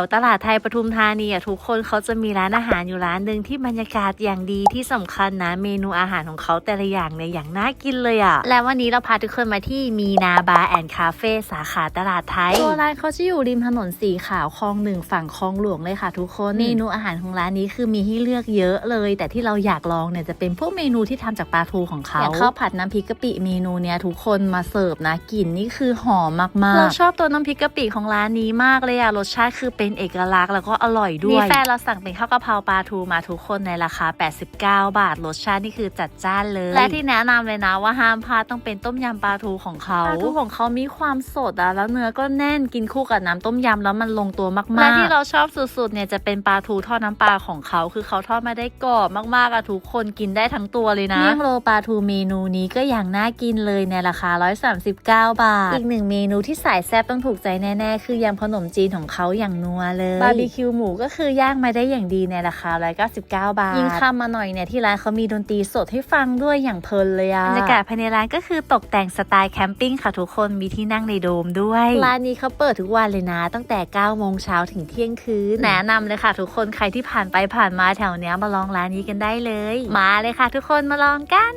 วตลาดไทยปทุมธานีอะทุกคนเขาจะมีร้านอาหารอยู่ร้านหนึ่งที่บรรยากาศอย่างดีที่สำคัญนะเมนูอาหารของเขาแต่ละอย่างเนี่ยอย่างน่ากินเลยอะ และวันนี้เราพาทุกคนมาที่มีนาบาร์แอนด์คาเฟ่สาขาตลาดไทยตัวร้านเขาจะอยู่ริมถนนสีขาวคลองหนึ่งฝั่งคลองหลวงเลยค่ะ ทุกคนเมนูอาหารของร้านนี้คือมีให้เลือกเยอะเลย แต่ที่เราอยากลองเนี่ยจะเป็นพวกเมนูที่ทำจากปลาทูของเขาอย่างข้าวผัดน้ำพริกกะปิเมนูเนี้ยทุกคนมาเสิร์ฟนะกลิ่นนี่คือหอมมากๆเราชอบตัวน้ำพริกกะปิของร้านนี้มากเลยอะรสชาติคือเป็นเอกลักษณ์แล้วก็อร่อยด้วยมีแฟนเราสั่งเป็นข้าวกะเพราปลาทูมาทุกคนในราคา 89 บาท รสชาตินี่คือจัดจ้านเลย และที่แนะนำเลยนะว่าห้ามพลาดต้องเป็นต้มยำปลาทูของเขาปลาทูของเขามีความสดอะแล้วเนื้อก็แน่นกินคู่กับน้ำต้มยำแล้วมันลงตัวมากๆและที่เราชอบสุดๆเนี่ยจะเป็นปลาทูทอดน้ำปลาของเขาคือเขาทอดมาได้กรอบมากๆอะทุกคนกินได้ทั้งตัวเลยนะเมี่ยงโรปลาทูเมนูนี้ก็อย่างน่ากินเลยในราคา 139 บาท อีกหนึ่งเมนูที่สายแซ่บต้องถูกใจแน่ๆคือยำขนมจีนของเขาอย่างนัวเลย บาร์บีคิวหมูก็คือย่างมาได้อย่างดีในราคา199 บาท ยิ่งคำมาหน่อยเนี่ยที่ร้านเขามีดนตรีสดให้ฟังด้วยอย่างเพลินเลยอะบรรยากาศภายในร้านก็คือตกแต่งสไตล์แคมปิ้งค่ะทุกคนมีที่นั่งในโดมด้วย ร้านนี้เขาเปิดทุกวันเลยนะ ตั้งแต่9โมงเช้าถึงเที่ยงคืนแนะนำเลยค่ะ ทุกคนใครที่ผ่านไปผ่านมาแถวเนี้ยมาลองร้านนี้กันได้เลย มาเลยค่ะ ทุกคนมาลองกัน